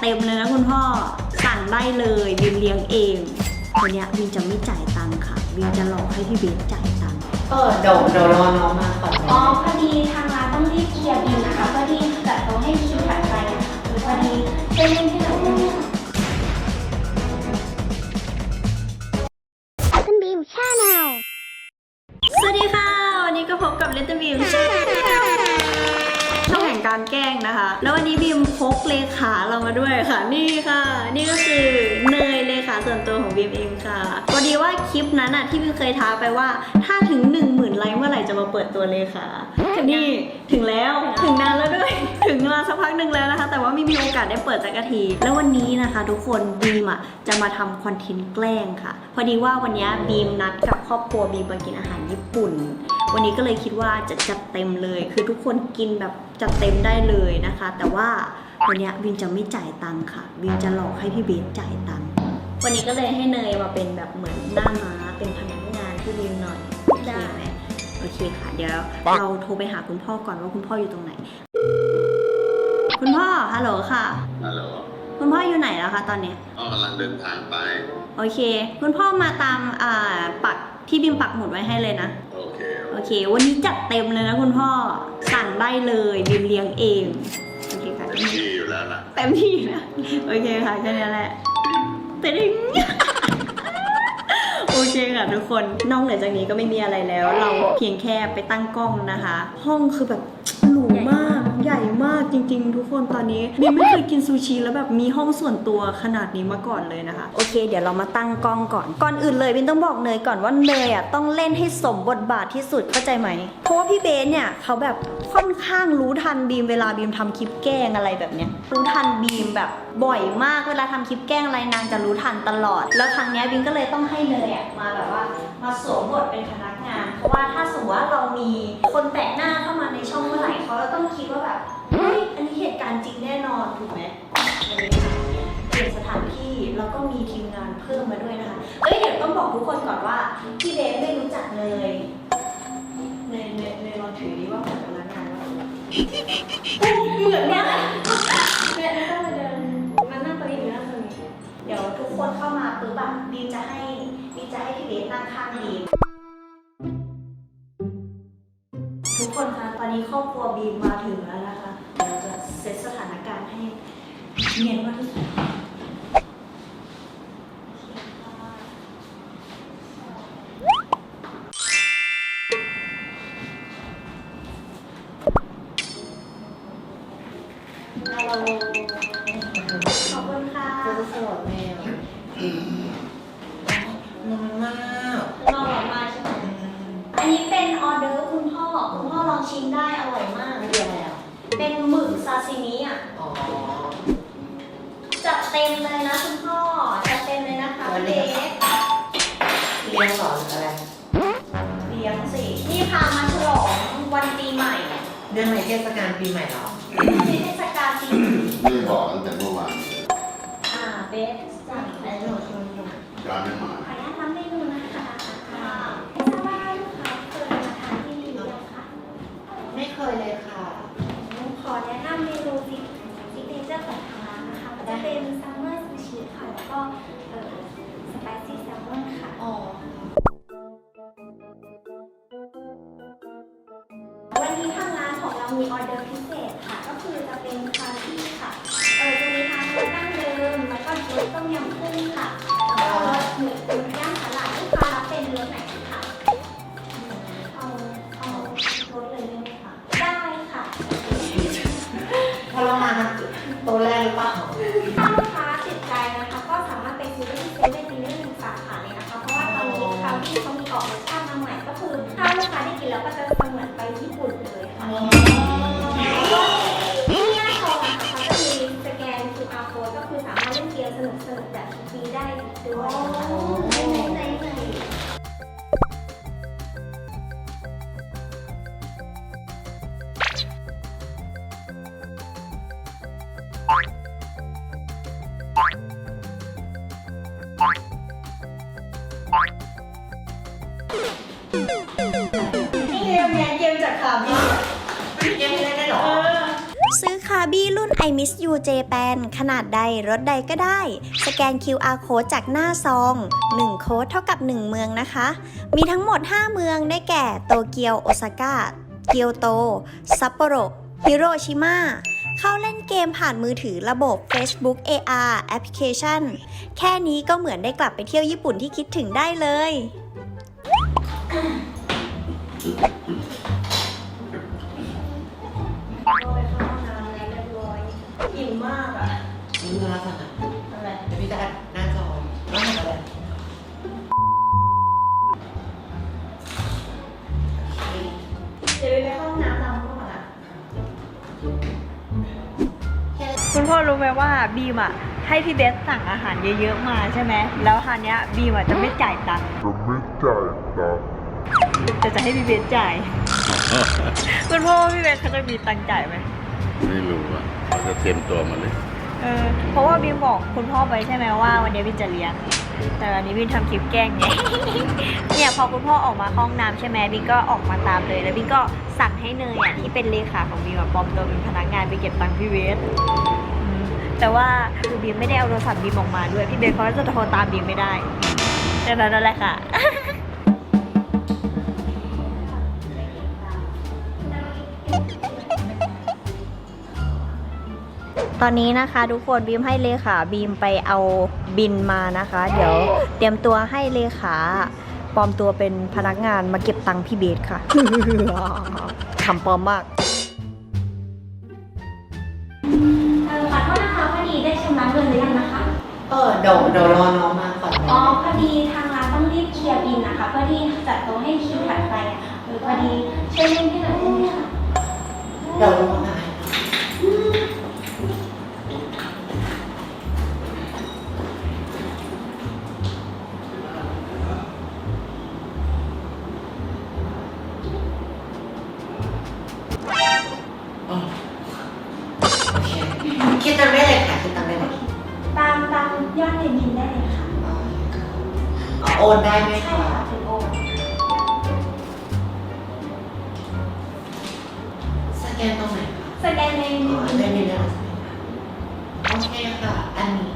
เต็มเลยนะคุณพ่อ สั่งได้เลยบิมเลี้ยงเองวันเนี้ยบิมจะไม่จ่ายตังค์ค่ะบิมจะหลอกให้พี่เบสจ่ายตังค์เออเดี๋ยวเดี๋ยวรอน้องมาก่อนอ๋อพอดีทางร้านต้องรีบเคลียร์บินนะคะพอดีจัดโต๊ะให้คิวถัดไปอะค่ะคือพอดีเส้นเล่นที่เราคุณบีมชาแนลสวัสดีค่ะ วันนี้ก็พบกับ Little Beam ช่องแห่ง การแกล้งนะคะ แล้ววันนี้บีมพกเลขาเรามาด้วยค่ะ นี่ค่ะ นี่ก็คือเนยเลขาส่วนตัวของบีมเองค่ะพอดีว่าคลิปนั้นอะที่บีมเคยท้าไปว่า ถ้าถึง 1 0,000ไลค์เมื่อไหร่จะมาเปิดตัวเลขานี่ถึงแล้วถึงนานแล้วด้วย ถึงมาสักพักหนึ่งแล้วนะคะ แต่ว่าไม่มีโอกาสได้เปิดสักที แล้ววันนี้นะคะ ทุกคนบีมอะจะมาทำคอนเทนต์แกล้งค่ะ พอดีว่าวันนี้บีมนัดกับครอบครัวบีมมากินอาหารญี่ปุ่น วันนี้ก็เลยคิดว่าจะจัดเต็มเลย คือทุกคนกินแบบจัดเต็มได้เลยนะคะ แต่ว่าวันนี้บิมจะไม่จ่ายตังค์ค่ะบิมจะหลอกให้พี่เบสจ่ายตังค์วันนี้ก็เลยให้เนยมาเป็นแบบเหมือนหน้าม้าเป็นพนักงานที่บิมหน่อยโอเคไหมโอเคค่ะ เดี๋ยวเราโทรไปหาคุณพ่อก่อนว่าคุณพ่ออยู่ตรงไหน คุณพ่อฮัลโหลค่ะฮัลโหลคุณพ่ออยู่ไหนแล้วคะตอนเนี้ยพ่อกำลังเดินทางไป โอเค คุณพ่อมาตามอ่าปักที่บิมปักหมุดไว้ให้เลยนะโอเคโอเค วันนี้จัดเต็มเลยนะคุณพ่อ สั่งได้เลยบิมเลี้ยงเอง โอเคค่ะเต็มที่อยู่แล้วล่ะเต็มที่นะโอเคค่ะแค่นี้แหละเต็งโอเคค่ะทุกคนนอกเหนือจากนี้ก็ไม่มีอะไรแล้ว เราเพียงแค่ไปตั้งกล้องนะคะ ห้องคือแบบหรูมาก ใหญ่มากจริง ๆ ทุกคนตอนนี้บิมไม่เคยกินซูชิแล้วแบบมีห้องส่วนตัวขนาดนี้มาก่อนเลยนะคะ โอเค เดี๋ยวเรามาตั้งกล้องก่อน ก่อนอื่นเลยบินต้องบอกเนยก่อนว่าเนยอะต้องเล่นให้สมบทบาทที่สุดเข้าใจไหมเพราะว่าพี่เบสเนี่ยเขาแบบค่อนข้างรู้ทันบีมเวลาบีมทำคลิปแกล้งอะไรแบบเนี้ยรู้ทันบีมแบบบ่อยมากเวลาทำคลิปแกล้งอะไรนางจะรู้ทันตลอด แล้วครั้งเนี้ยบีมก็เลยต้องให้เนยอะมาแบบว่ามาสวมบทเป็นพนักงาน เพราะว่าถ้าสมมติว่าเรามีคนแปลกหน้าเข้า บอกทุกคนก่อนว่า พี่เบสไม่รู้จักเนยเนยเนยเนยลองถือดีว่าเหมือนพนักงานว่าเหมือนมากเนี่ยแล้วก็มาเดินมานั่งตรงนี้หรือนั่งตรงนี้เดี๋ยวทุกคนเข้ามาปุ๊บแบบบีมจะให้บีมจะให้พี่เบสนั่งข้างบีมทุกคนคะตอนนี้ครอบครัวบีมมาถึงแล้วนะคะเดี๋ยวเราจะเซตสถานการณ์ให้เนียนมากที่สุด ซาซิมิอะอ๋อจัดเต็มเลยนะคุณพ่อจัดเต็มเลยนะคะพี่เบสเลี้ยงหรอหรืออะไรเลี้ยงสินี่พามาฉลองวันปีใหม่เนื่องในเทศกาลปีใหม่เหรอ เรามีออเดอร์พิเศษค่ะ ก็คือจะเป็นคาที่ค่ะ เออจะมีทางรสดั้งเดิม แล้วก็รสต้มยำกุ้งค่ะ แล้วก็รสหมูตุ๋นย่างสลัดลูกค้ารับเป็นรสไหนคะเอาเอารสเลยได้ไหมคะได้ค่ะพอเรามาตัวแรกหรือเปล่าถ้าลูกค้าติดใจนะคะ ก็สามารถไปซื้อได้ที่เซเว่นอีเลฟเว่นสาขาเลยนะคะ เพราะว่าตอนนี้คาที่เขามีออกรสชาติมาใหม่ก็คือถ้าลูกค้าได้กินแล้วก็จะเสมือนไปญี่ปุ่นเลย เกมเนี่ยเกมจากขาบีไม่เกมไม่ได้ได้หรอ ซื้อคาบี้รุ่น i miss you Japan ขนาดใดรถใดก็ได้ สแกน QR code จากหน้าซอง 1 โค้ดเท่ากับ 1 เมืองนะคะ มีทั้งหมด 5 เมืองได้แก่โตเกียว โอซาก้า เกียวโต ซัปโปโร ฮิโรชิมาเข้าเล่นเกมผ่านมือถือระบบ Facebook AR แอปพลิเคชัน แค่นี้ก็เหมือนได้กลับไปเที่ยวญี่ปุ่นที่คิดถึงได้เลย อิ่มมากอะนี่คือลักษณะอะไรเดี๋ยวพี่จะอัดหน้าจอแล้วหันอะไรเดี๋ยวไปเข้าห้องน้ำเราก่อนอะคุณพ่อรู้ไหมว่าบีมอะให้พี่เบสสั่งอาหารเยอะๆมาใช่ไหม แล้วคราวเนี้ยบีมอะจะไม่จ่ายตังค์จะไม่จ่ายตังค์จะให้พี่เบสจ่าย คุณพ่อว่าพี่เบสเขาจะมีตังค์จ่ายไหม ไม่รู้อะ จะเตรียมตัวมาเลย เออเพราะว่าบีมบอกคุณพ่อไปใช่ไหมว่าวันนี้บีมจะเลี้ยง แต่วันนี้บีมทำคลิปแกล้งไง เนี่ยพอคุณพ่อออกมาห้องน้ำใช่ไหมบีมก็ออกมาตามเลย แล้วบีมก็สั่งให้เนยอะที่เป็นเลขาของบีมอะปลอมตัวเป็นพนักงานไปเก็บตังค์พี่เบสอืมแต่ว่าคือบีมไม่ได้เอาโทรศัพท์บีมออกมาด้วย พี่เบสเขาก็จะโทรตามบีมไม่ได้แค่นั้นแหละค่ะ ตอนนี้นะคะทุกคนบีมให้เลขาบีมไปเอาบินมานะคะ เดี๋ยวเตรียมตัวให้เลขาปลอมตัวเป็นพนักงานมาเก็บตังค์พี่เบสค่ะคำปลอมมากเออขอโทษนะคะพอดีได้ชำระเงินหรือยังนะคะ เออเดี๋ยวเดี๋ยวรอน้องมาก่อนอ๋อพอดีทางร้านต้องรีบเคลียร์บินนะคะ เพื่อที่จัดโต๊ะให้คิวถัดไปอะค่ะเออพอดีช่วยเร่งให้หน่อยได้ไหมคะเดี๋ยวรอมา แกนตรงไหนคะสแกนในอ๋อบินได้มีแล้วโอเคค่ะ อันนี้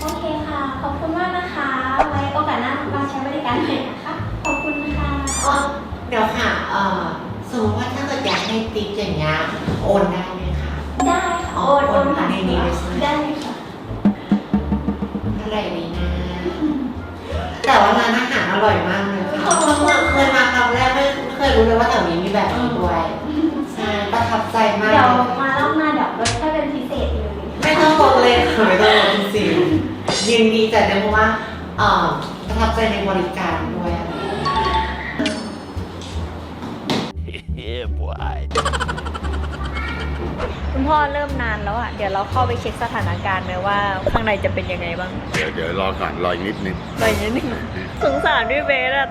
โอเคค่ะ ขอบคุณมากนะคะ ไว้โอกาสหน้ามาใช้บริการใหม่นะคะ ขอบคุณค่ะ อ๋อเดี๋ยวค่ะเอ่อสมมติว่าถ้าเกิดอยากให้ติ๊กอย่างเงี้ยโอนได้ไหมคะ ได้ค่ะอ๋อโอนโอนโอนผ่านในนี้เลยใช่ไหม ได้ค่ะ เท่าไหร่ดีนะ แต่ว่าร้านอาหารอร่อยมากเลยค่ะเคยมาครั้งแรกไม่เคยรู้เลยว่าแถวนี้มีแบบนี้ด้วยใช่ประทับ ใจมาก เดี๋ยวมารอบหน้าเดี๋ยวลดให้เป็นพิเศษเลย ไม่ต้องบอกเลยค่ะไม่ต้องบอกจริงๆยินดีแต่เพราะว่าเอ่อประทับใจในบริการด้วยอะไรอย่างเงี้ยคุณพ่อเริ่มนานแล้วอะ เดี๋ยวเราเข้าไปเช็คสถานการณ์ไหมว่า ข้างในจะเป็นยังไงบ้างเดี๋ยวเดี๋ยวรอก่อนรออีกนิดนึงไปนิดนึงสงสารพี่เบสอะ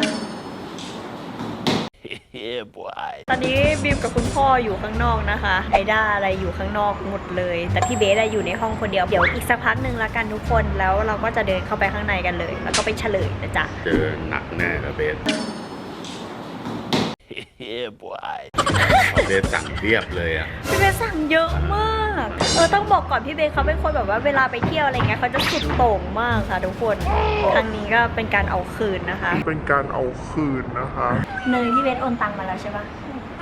ตอนนี้บีมกับคุณพ่ออยู่ข้างนอกนะคะ ไอด้าอะไรอยู่ข้างนอกหมดเลย แต่พี่เบสอะอยู่ในห้องคนเดียว เดี๋ยวอีกสักพักหนึ่งละกันทุกคน แล้วเราก็จะเดินเข้าไปข้างในกันเลย แล้วก็ไปเฉลยนะจ๊ะ เจอหนักแน่กับเบสเบสสั่งเทียบเลยอะ พี่เบสสั่งเยอะมาก เออต้องบอกก่อนพี่เบสเขาเป็นคนแบบว่าเวลาไปเที่ยวอะไรเงี้ยเขาจะสุดโต่งมากค่ะทุกคนครั้งนี้ก็เป็นการเอาคืนนะคะเป็นการเอาคืนนะคะ เนยพี่เบสโอนตังมาแล้วใช่ปะ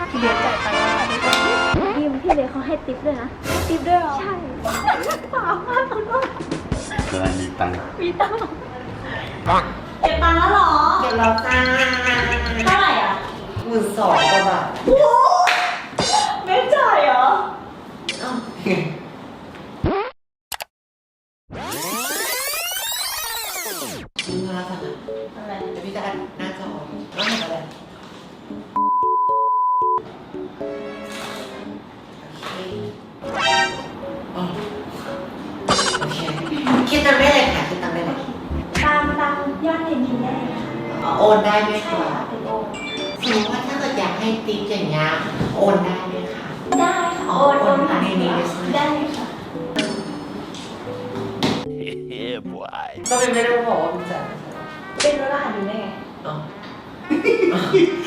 พี่เบสจ่ายตังค์แล้วพี่พี่เบสเขาให้ติปด้วยนะติปด้วยเหรอใช่สามมากคุณพ่อเพื่อนมีตังค์มีตังค์เก็บตังค์แล้วเหรอเดี๋ยวเราจ้าเท่าไหร่อะหมื่นสองกว่าบาท เบสจ่ายเหรอ เอ้าดูโทรศัพท์นะอะไรเดี๋ยวพี่จะอัดหน้าจอแล้วหันอะไรโอเคอ๋อโอเคคิดตังค์ได้เลยค่ะคิดตังค์ได้เลยตามตามยอดในบินได้เลยค่ะอ๋อโอนได้ไหมใช่คะค่ะถึงโอนสมมติว่าถ้าเกิดอยากให้ติ๊กอย่างเงี้ยโอนได้ไหมคะได้ค่ะอ๋อ โอนโอนโอนผ่านในนี้เลยใช่ไมได้ค่ะก็เป็นไม่ได้บอกว่าเป็นจ่ายเป็นรหัสอยู่ได้ไงอ๋อ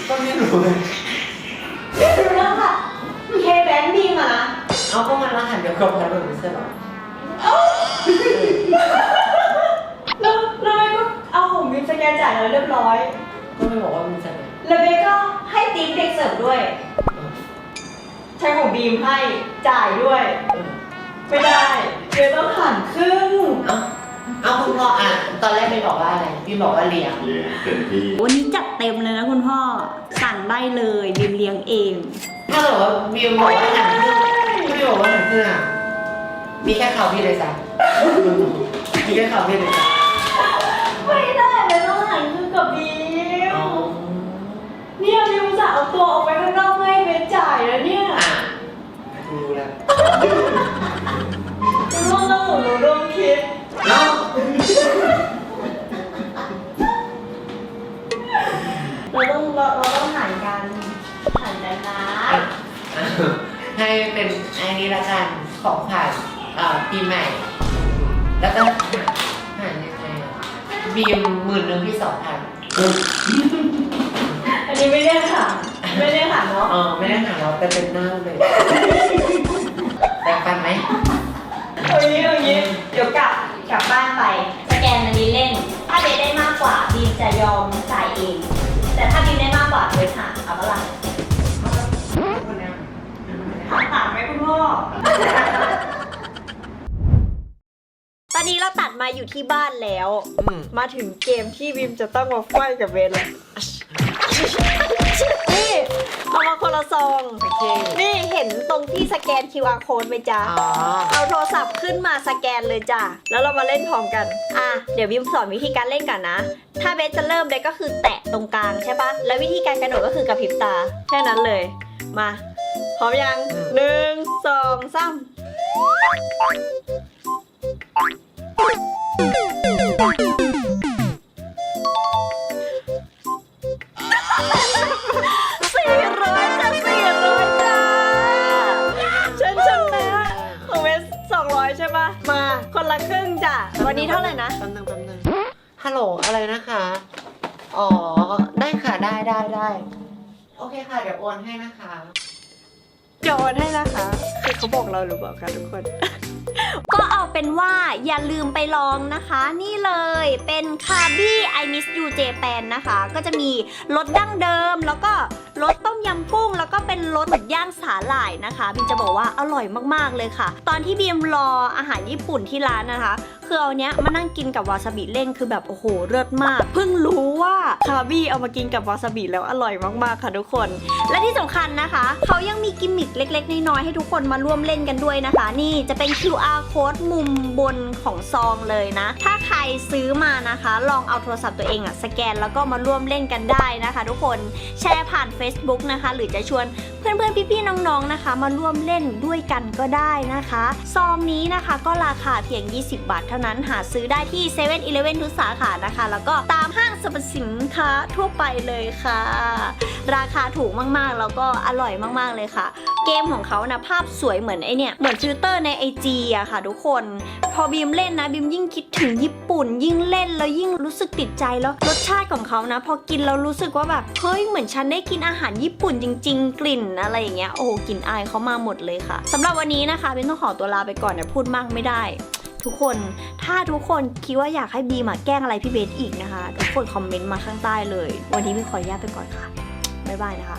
ก็ไม่รู้เลยเป็นรหัสเคแบงค์ดีมานะอเอาก็มันรหัสเดียวกับพัดลมไม่ใช่เหรอแล้วแล้วเบสก็เอาของบิมสแกนจ่ายแล้วเรียบร้อย ก็ไม่บอกว่ามีใช่ไหมแล้วเบสก็ให้ติ๊กเด็กเสิร์ฟด้วย ใช้ของบีมให้จ่ายด้วย ไม่ได้เบสต้องหันครึ่งเอาเอาคุณพ่ออะ ตอนแรกพี่บอกว่าอะไรพี่บอกว่าเลี้ยงเลี้ยงเต็มที่วันนี้จัดเต็มเลยนะคุณพ่อ สั่งได้เลยบีมเลี้ยงเอง ถ้าเกิดว่าบิวบอกว่าหนังครึ่งพี่บอกว่าหนังครึ่งอะมีแค่เขาพี่เลยจ้ะมีแค่เขาพี่เลยจ้ะไม่ได้เลยต้องหันครึ่งกับบีมอ๋อเนี่ยบิวจะเอาตัวออกไปข้างนอกให้เบสจ่ายแล้วเนี่ย อะกูรู้แล้วคุณพ่อต้องหนูหนูร่วมคิด เอ้าเราต้องเราเราต้องหันกันหันกันนะให้เป็นไอ้นี้ละกันของขวัญเอ่อปีใหม่ แล้วก็หารยังไงอะบีมหมื่นหนึ่งที่สองพันอันนี้ไม่ได้ค่ะ ไม่ได้ค่ะเนาะ เออไม่ได้หาเราแต่เป็นหน้าเลย แบ่งกันไหมเอาอย่างนี้เอาอย่างนี้เดี๋ยวกลับกลับบ้านไปสแกนอันนี้เล่น ถ้าเบสได้มากกว่าบีมจะยอมจ่ายเอง แต่ถ้าบีมได้มากกว่าเบสหาเอาเปะล่าถามไหมคุณพ่อ ตอนนี้เราตัดมาอยู่ที่บ้านแล้วอืมมาถึงเกมที่บิมจะต้องมาไฟกับเบนแล้ว นี่เอามาคนละซอง โอเคนี่เห็นตรงที่สแกน QR code ไหมจ๊ะ อ๋อเอาโทรศัพท์ขึ้นมาสแกนเลยจ้ะ แล้วเรามาเล่นพร้อมกัน อะ เดี๋ยวบิมสอนวิธีการเล่นก่อนนะ ถ้าเบสจะเริ่มเบสก็คือแตะตรงกลางใช่ปะแล้ววิธีการกระโดดก็คือกระพริบตา แค่นั้นเลย มา พร้อมยังหนึ่งสองสามสี่ ละครึ่งจ้ะ วันนี้เท่าไหร่นะ แป๊บนึงแป๊บนึงฮัลโหลอะไรนะคะ อ๋อ ได้ค่ะได้ได้ได้โอเคค่ะ เดี๋ยวโอนให้นะคะโยนให้นะคะ คือเขาบอกเราหรือเปล่าคะทุกคน ก็เอาเป็นว่าอย่าลืมไปลองนะคะ นี่เลยเป็นคาบี้ I miss you Japan นะคะ ก็จะมีรสดั้งเดิมแล้วก็รสต้มยำกุ้ง แล้วก็เป็นรสหมึกย่างสาหร่ายนะคะบีมจะบอกว่าอร่อยมากๆเลยค่ะ ตอนที่บีมรออาหารญี่ปุ่นที่ร้านนะคะ คือเอาเนี้ยมานั่งกินกับวาซาบิเล่นคือแบบโอ้โหเลิศมาก เพิ่งรู้ว่าคาบี้เอามากินกับวาซาบิแล้วอร่อยมากๆค่ะทุกคน และที่สำคัญนะคะเขายังมีกิมมิคเล็ก ๆ น้อยๆให้ทุกคนมาร่วมเล่นกันด้วยนะคะ นี่จะเป็น QR code มุมบนของซองเลยนะ ถ้าใครซื้อมานะคะ ลองเอาโทรศัพท์ตัวเองอะสแกนแล้วก็มาร่วมเล่นกันได้นะคะ ทุกคนแชร์ผ่าน Facebook นะคะ หรือจะชวน เพื่อนๆ พี่ๆ น้องๆ นะคะ มาร่วมเล่นด้วยกันก็ได้นะคะ ซองนี้นะคะก็ราคาเพียง 20 บาทเท่านั้น หาซื้อได้ที่7 e เ e ่ e อทุกสาขานะคะ แล้วก็ตามห้างสรรพสินค้าทั่วไปเลยค่ะ ราคาถูกมากๆ แล้วก็อร่อยมากๆ เลยค่ะ เกมของเขานะภาพสวยเหมือนไอเนี่ย เหมือนฟิลเตอร์ใน IG อะค่ะ ทุกคน พอบีมเล่นนะบีมยิ่งคิดถึงญี่ปุ่น ยิ่งเล่นแล้วยิ่งรู้สึกติดใจแล้วรสชาติของเขานะ พอกินแล้วรู้สึกว่าแบบเฮ้ยเหมือนฉันได้กินอาหารญี่ปุ่นจริง ๆ กลิ่นอะไรอย่างเงี้ยโอ้โหกลิ่นอายเขามาหมดเลยค่ะสำหรับวันนี้นะคะเป็นต้องขอตัวลาไปก่อนนะพูดมากไม่ได้ ทุกคนถ้าทุกคนคิดว่าอยากให้บีมาแกล้งอะไรพี่เบสอีกนะคะทุกคนคอมเมนต์มาข้างใต้เลย วันนี้บีขออนุญาตไปก่อนค่ะบ๊ายบายนะคะ